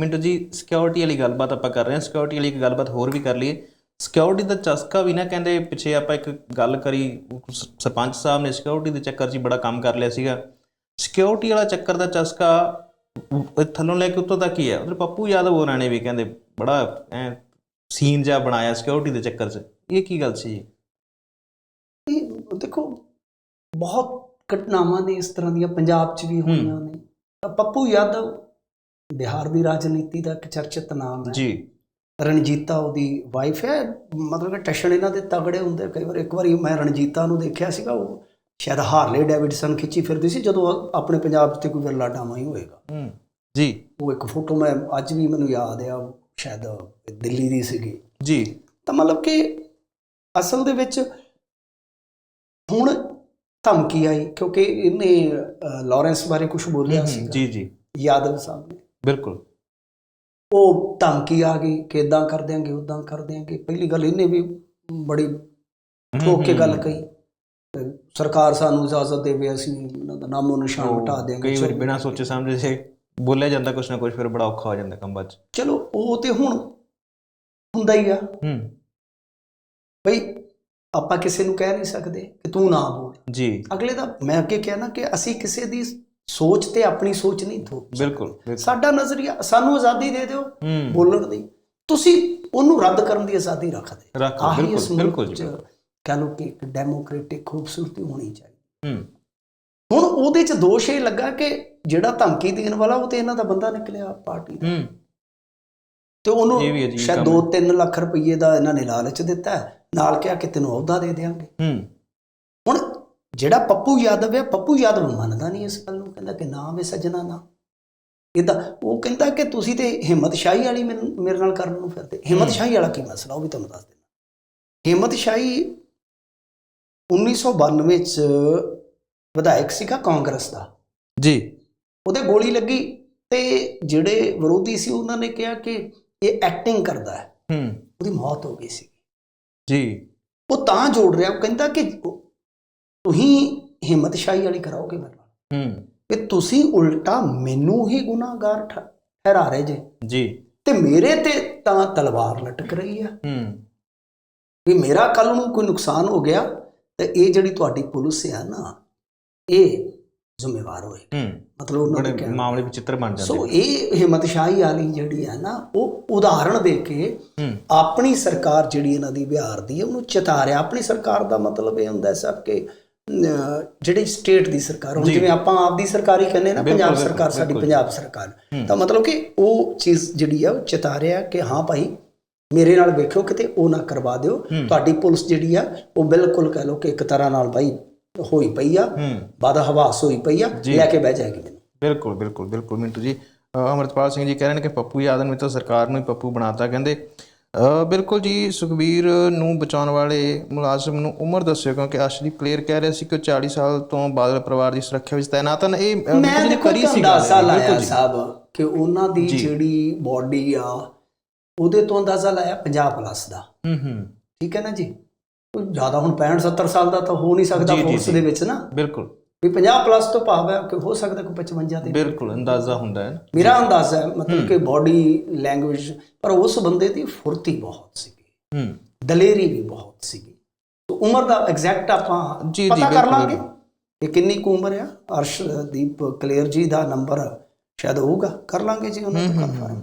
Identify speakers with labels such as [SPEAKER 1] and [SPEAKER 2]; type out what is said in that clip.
[SPEAKER 1] ਮਿੰਟੂ ਜੀ ਸਿਕਿਉਰਿਟੀ ਵਾਲੀ ਗੱਲਬਾਤ ਆਪਾਂ ਕਰ ਰਹੇ ਹਾਂ। ਸਿਕਿਉਰਿਟੀ ਵਾਲੀ ਇੱਕ ਗੱਲਬਾਤ ਹੋਰ ਵੀ ਕਰ ਲਈਏ। ਸਿਕਿਉਰਿਟੀ ਦਾ ਚਸਕਾ ਵੀ ਨਾ ਕਹਿੰਦੇ ਪਿੱਛੇ ਆਪਾਂ ਇੱਕ ਗੱਲ ਕਰੀ। ਸਰਪੰਚ ਸਾਹਿਬ ਨੇ ਸਿਕਿਉਰਿਟੀ ਦੇ ਚੱਕਰ 'ਚ ਬੜਾ ਕੰਮ ਕਰ ਲਿਆ ਸੀਗਾ। ਸਿਕਿਉਰਿਟੀ ਵਾਲਾ ਚੱਕਰ ਦਾ ਚਸਕਾ ਥੱਲੋਂ ਲੈ ਕੇ ਉੱਤੋਂ ਤੱਕ ਹੀ ਹੈ। ਉਧਰ ਪੱਪੂ ਯਾਦਵ ਹੋਰਾਂ ਨੇ ਵੀ ਕਹਿੰਦੇ ਬੜਾ ਐ ਸੀਨ ਜਿਹਾ ਬਣਾਇਆ ਸਿਕਿਉਰਿਟੀ ਦੇ ਚੱਕਰ 'ਚ। ਇਹ ਕੀ ਗੱਲ ਸੀ?
[SPEAKER 2] ਇਹ ਦੇਖੋ ਬਹੁਤ ਘਟਨਾਵਾਂ ਨੇ ਇਸ ਤਰ੍ਹਾਂ ਦੀਆਂ ਪੰਜਾਬ 'ਚ ਵੀ ਹੋਈਆਂ ਨੇ। ਪੱਪੂ ਯਾਦਵ ਬਿਹਾਰ ਦੀ ਰਾਜਨੀਤੀ ਦਾ ਇੱਕ ਚਰਚਿਤ ਨਾਮ ਹੈ
[SPEAKER 1] ਜੀ
[SPEAKER 2] ਰਣਜੀਤਾ ਉਹਦੀ ਵਾਈਫ ਹੈ ਮਤਲਬ ਕਿ ਟਸ਼ਨ ਇਹਨਾਂ ਦੇ ਤਗੜੇ ਹੁੰਦੇ ਕਈ ਵਾਰ ਇੱਕ ਵਾਰੀ ਮੈਂ ਰਣਜੀਤਾ ਨੂੰ ਦੇਖਿਆ ਸੀਗਾ ਉਹ ਸ਼ਾਇਦ ਹਾਰਲੇ ਡੇਵਿਡਸਨ ਖਿੱਚੀ ਫਿਰਦੀ ਸੀ ਜਦੋਂ ਆਪਣੇ ਪੰਜਾਬ 'ਚ ਕੋਈ ਵਿਰਲਾ ਡਾਮਾ ਹੀ ਹੋਏਗਾ
[SPEAKER 1] ਹੂੰ ਜੀ
[SPEAKER 2] ਉਹ ਇੱਕ ਫੋਟੋ ਮੈਂ ਅੱਜ ਵੀ ਮੈਨੂੰ ਯਾਦ ਆ ਉਹ ਸ਼ਾਇਦ ਦਿੱਲੀ ਦੀ ਸੀਗੀ
[SPEAKER 1] ਜੀ
[SPEAKER 2] ਤਾਂ ਮਤਲਬ ਕਿ ਅਸਲ ਦੇ ਵਿੱਚ ਹੁਣ ਧਮਕੀ ਆਈ ਕਿਉਂਕਿ ਇਹਨੇ ਲਾਰੈਂਸ ਬਾਰੇ ਕੁਝ ਬੋਲਿਆ ਸੀ
[SPEAKER 1] ਜੀ ਜੀ
[SPEAKER 2] ਯਾਦਵ ਸਾਹਿਬ ਨੇ
[SPEAKER 1] ਬਿਲਕੁਲ।
[SPEAKER 2] ਉਹ ਧਮਕੀ ਆ ਗਈ ਕਿ ਇਦਾਂ ਕਰ ਦਿਆਂਗੇ ਉਦਾਂ ਕਰ ਦਿਆਂਗੇ। ਪਹਿਲੀ ਗੱਲ ਇਹਨੇ ਵੀ ਬੜੀ ਠੋਕ ਕੇ ਗੱਲ ਕਹੀ। ਸਰਕਾਰ ਸਾਨੂੰ ਇਜਾਜ਼ਤ ਦੇਵੇ ਅਸੀਂ ਇਹਨਾਂ ਦਾ ਨਾਮੋ ਨਿਸ਼ਾਨ
[SPEAKER 1] ਉਹ
[SPEAKER 2] ਮਿਟਾ ਦਿਆਂਗੇ।
[SPEAKER 1] ਕਈ ਵਾਰ ਬਿਨਾਂ ਸੋਚੇ ਸਮਝੇ ਜੇ ਬੋਲਿਆ ਜਾਂਦਾ ਕੁਛ ਨਾ ਕੁਛ ਫਿਰ ਬੜਾ ਔਖਾ ਹੋ ਜਾਂਦਾ ਕੰਮ ਬਾਅਦ
[SPEAKER 2] ਚਲੋ ਉਹ ਤੇ ਹੁਣ ਹੁੰਦਾ ਹੀ ਆ।
[SPEAKER 1] ਹੂੰ।
[SPEAKER 2] ਬਈ ਆਪਾਂ ਕਿਸੇ ਨੂੰ ਕਹਿ ਨਹੀਂ ਸਕਦੇ ਕਿ ਤੂੰ ਨਾ ਬੋਲ।
[SPEAKER 1] ਜੀ।
[SPEAKER 2] ਅਗਲੇ ਦਾ ਮੈਂ ਅੱਗੇ ਕਿਹਾ ਨਾ ਕਿ ਅਸੀਂ ਕਿਸੇ ਦੀ ਸੋਚ ਤੇ ਆਪਣੀ ਸੋਚ ਨਹੀਂ ਥੋਪ
[SPEAKER 1] ਬਿਲਕੁਲ
[SPEAKER 2] ਸਾਡਾ ਨਜ਼ਰੀਆ ਸਾਨੂੰ ਆਜ਼ਾਦੀ ਦੇ ਦਿਓ ਬੋਲਣ ਦੀ। ਤੁਸੀਂ ਉਹਨੂੰ ਰੱਦ ਕਰਨ ਦੀ ਆਜ਼ਾਦੀ ਰੱਖਦੇ।
[SPEAKER 1] ਬਿਲਕੁਲ ਬਿਲਕੁਲ
[SPEAKER 2] ਕਹ ਲਓ ਕਿ ਇੱਕ ਡੈਮੋਕ੍ਰੈਟਿਕ ਖੂਬਸੂਰਤੀ ਹੋਣੀ ਚਾਹੀਦੀ। ਹੁਣ ਉਹਦੇ ਚ ਦੋਸ਼ ਇਹ ਲੱਗਾ ਕਿ ਜਿਹੜਾ ਧਮਕੀ ਦੇਣ ਵਾਲਾ ਉਹ ਤੇ ਇਹਨਾਂ ਦਾ ਬੰਦਾ ਨਿਕਲਿਆ ਪਾਰਟੀ ਦਾ। ਤੇ ਉਹਨੂੰ ਸ਼ਾਇਦ
[SPEAKER 1] ਕੰਮ
[SPEAKER 2] 2-3 ਲੱਖ ਰੁਪਏ ਦਾ ਇਹਨਾਂ ਨੇ ਲਾਲਚ ਦਿੱਤਾ। ਨਾਲ ਕਿਹਾ ਕਿ ਤੈਨੂੰ ਅਹੁਦਾ ਦੇ ਦੇਵਾਂਗੇ ਜਿਹੜਾ ਪੱਪੂ ਯਾਦਵ ਹੈ ਪੱਪੂ ਯਾਦਵ ਮੰਨਦਾ ਨਹੀਂ ਇਸ ਗੱਲ ਨੂੰ ਕਹਿੰਦਾ ਕਿ ਨਾ ਵੇ ਸੱਜਣਾ ਨਾ। ਇਹਦਾ ਉਹ ਕਹਿੰਦਾ ਕਿ ਤੁਸੀਂ ਤੇ ਹਿੰਮਤ ਸ਼ਾਹੀ ਵਾਲੀ ਮੇਰੇ ਨਾਲ ਕਰਨ ਨੂੰ ਫਿਰਦੇ। ਹਿੰਮਤ। ਸ਼ਾਹੀ ਵਾਲਾ ਕੀ ਮਸਲਾ ਉਹ ਵੀ ਤੁਹਾਨੂੰ ਦੱਸ ਦਿੰਦਾ। ਹਿੰਮਤ ਸ਼ਾਹੀ 1992 ਚ ਵਿਧਾਇਕ ਸੀਗਾ ਕਾਂਗਰਸ ਦਾ।
[SPEAKER 1] ਜੀ।
[SPEAKER 2] ਉਹਦੇ ਗੋਲੀ ਲੱਗੀ ਤੇ ਜਿਹੜੇ ਵਿਰੋਧੀ ਸੀ ਉਹਨਾਂ ਨੇ ਕਿਹਾ ਕਿ ਇਹ ਐਕਟਿੰਗ ਕਰਦਾ ਹੈ।
[SPEAKER 1] ਹੂੰ।
[SPEAKER 2] ਉਹਦੀ ਮੌਤ ਹੋ ਗਈ ਸੀ।
[SPEAKER 1] ਜੀ।
[SPEAKER 2] ਉਹ ਤਾਂ ਜੋੜ ਰਿਹਾ ਉਹ ਕਹਿੰਦਾ ਕਿ ਤੁਸੀਂ ਹਿੰਮਤ ਸ਼ਾਹੀ ਵਾਲੀ ਕਰਾਓਗੇ ਮੇਰੇ ਨਾਲ।
[SPEAKER 1] ਹੂੰ।
[SPEAKER 2] ਕਿ ਤੁਸੀਂ ਉਲਟਾ ਮੈਨੂੰ ਹੀ ਗੁਨਾਹਗਾਰ ਠਹਿਰਾ ਰਹੇ ਜੇ।
[SPEAKER 1] ਜੀ।
[SPEAKER 2] ਤੇ ਮੇਰੇ ਤੇ ਤਾਂ ਤਲਵਾਰ ਲਟਕ ਰਹੀ ਆ।
[SPEAKER 1] ਹੂੰ।
[SPEAKER 2] ਵੀ ਮੇਰਾ ਕੱਲ ਨੂੰ ਕੋਈ ਨੁਕਸਾਨ ਹੋ ਗਿਆ ਤੇ ਇਹ ਜਿਹੜੀ ਤੁਹਾਡੀ ਪੁਲਿਸ ਆ ਨਾ ਇਹ ਜ਼ਿੰਮੇਵਾਰ ਹੋਏ ਮਤਲਬ ਉਹਨਾਂ ਕਿਹਾ
[SPEAKER 1] ਮਾਮਲੇ ਵਿੱਚ ਚਿੱਤਰ ਬਣ
[SPEAKER 2] ਸੋ
[SPEAKER 1] ਜਾਂਦੇ
[SPEAKER 2] ਇਹ ਹਿੰਮਤ ਸ਼ਾਹੀ ਵਾਲੀ ਜਿਹੜੀ ਆ ਨਾ ਉਹ ਉਦਾਹਰਣ ਦੇ ਕੇ ਆਪਣੀ ਸਰਕਾਰ ਜਿਹੜੀ ਇਹਨਾਂ ਦੀ ਬਿਹਾਰ ਦੀ ਹੈ ਉਹਨੂੰ ਚਿਤਾਰਿਆ। ਆਪਣੀ ਸਰਕਾਰ ਦਾ ਮਤਲਬ ਇਹ ਹੁੰਦਾ ਸਭ ਕਿ ਜਿਹੜੀ ਸਟੇਟ ਦੀ ਸਰਕਾਰ ਹੁਣ। ਜਿਵੇਂ ਆਪਾਂ ਆਪ ਦੀ ਸਰਕਾਰ ਹੀ ਕਹਿੰਦੇ ਨਾ ਪੰਜਾਬ ਸਰਕਾਰ ਸਾਡੀ। ਪੰਜਾਬ ਸਰਕਾਰ। ਤਾਂ ਮਤਲਬ ਕਿ ਉਹ ਚੀਜ਼ ਜਿਹੜੀ ਆ ਉਹ ਚਿਤਾਰਿਆ ਕਿ ਹਾਂ ਭਾਈ ਮੇਰੇ ਨਾਲ ਵੇਖਿਓ ਕਿਤੇ ਉਹ ਨਾ ਕਰਵਾ ਦਿਓ। ਤੁਹਾਡੀ ਪੁਲਿਸ ਜਿਹੜੀ ਆ ਉਹ ਬਿਲਕੁਲ ਕਹਿ ਲਓ ਕਿ ਇੱਕ ਤਰ੍ਹਾਂ ਨਾਲ ਭਾਈ ਹੋਈ ਪਈ ਆ ਬਾਦ ਹਵਾਸ ਹੋਈ ਪਈ ਆ। ਲੈ ਕੇ ਬਹਿ ਜਾਏਗੀ
[SPEAKER 1] ਬਿਲਕੁਲ ਬਿਲਕੁਲ ਬਿਲਕੁਲ ਮਿੰਟੂ ਜੀ ਅਮਰਤਪਾਲ ਸਿੰਘ ਜੀ ਕਹਿ ਰਹੇ ਨੇ ਕਿ ਪੱਪੂ ਯਾਦਵ ਨੇ ਤਾਂ ਸਰਕਾਰ ਨੂੰ ਹੀ ਪੱਪੂ ਬਣਾਤਾ ਕਹਿੰਦੇ ਬਿਲਕੁਲ ਜੀ ਸੁਖਬੀਰ ਨੂੰ ਬਚਾਉਣ ਵਾਲੇ ਮੁਲਾਜ਼ਮ ਨੂੰ ਉਮਰ ਦੱਸਿਓ ਕਿਉਂਕਿ ਅਰਸ਼ਦੀਪ ਕਲੀਅਰ ਕਹਿ ਰਿਹਾ ਸੀ ਕਿ ਉਹ 40 ਸਾਲ ਤੋਂ ਬਾਦਲ ਪਰਿਵਾਰ ਦੀ ਸੁਰੱਖਿਆ ਵਿੱਚ ਤਾਇਨਾਤ ਹਨ ਇਹ
[SPEAKER 2] ਮੈਂ ਦੇਖੋ
[SPEAKER 1] ਕਰੀ ਸੀ ਗੱਲ
[SPEAKER 2] ਅੰਦਾਜ਼ਾ
[SPEAKER 1] ਇਹ,
[SPEAKER 2] ਲਾਇਆ
[SPEAKER 1] ਬਿਲਕੁਲ ਜੀ।
[SPEAKER 2] ਸਾਹਿਬ ਕਿ ਉਹਨਾਂ ਦੀ। ਜਿਹੜੀ ਬਾਡੀ ਆ ਉਹਦੇ ਤੋਂ ਅੰਦਾਜ਼ਾ ਲਾਇਆ 50 ਪਲੱਸ ਦਾ
[SPEAKER 1] ਹੂੰ ਹੂੰ
[SPEAKER 2] ਠੀਕ ਹੈ ਨਾ ਜੀ ਕੋਈ ਜ਼ਿਆਦਾ ਹੁਣ 65 70 ਸਾਲ ਦਾ ਤਾਂ ਹੋ ਨਹੀਂ ਸਕਦਾ ਫੋਰਸ। ਦੇ ਵਿੱਚ ਨਾ
[SPEAKER 1] ਬਿਲਕੁਲ
[SPEAKER 2] ਵੀ 50 ਪਲੱਸ ਤੋਂ ਭਾਵ ਹੈ ਕਿ ਹੋ ਸਕਦਾ ਕੋਈ 55 ਤੇ।
[SPEAKER 1] ਬਿਲਕੁਲ ਅੰਦਾਜ਼ਾ ਹੁੰਦਾ ਹੈ।
[SPEAKER 2] ਮੇਰਾ ਅੰਦਾਜ਼ਾ ਹੈ ਮਤਲਬ ਕਿ ਬਾਡੀ ਲੈਂਗੁਏਜ ਪਰ ਉਸ ਬੰਦੇ ਦੀ ਫੁਰਤੀ ਬਹੁਤ ਸੀਗੀ।
[SPEAKER 1] ਹੂੰ।
[SPEAKER 2] ਦਲੇਰੀ ਵੀ ਬਹੁਤ ਸੀਗੀ। ਤੇ ਉਮਰ ਦਾ ਐਗਜ਼ੈਕਟ ਆਪਾਂ
[SPEAKER 1] ਜੀ, ਜੀ,
[SPEAKER 2] ਪਤਾ ਕਰ ਲਾਂਗੇ। ਇਹ ਕਿੰਨੀ ਕੁ ਉਮਰ ਆ ਅਰਸ਼ਦੀਪ ਕਲੇਰ ਜੀ ਦਾ ਨੰਬਰ ਸ਼ਾਇਦ ਹੋਊਗਾ। ਕਰ ਲਾਂਗੇ ਜੀ ਉਹਨਾਂ ਤੋਂ ਕਨਫਰਮ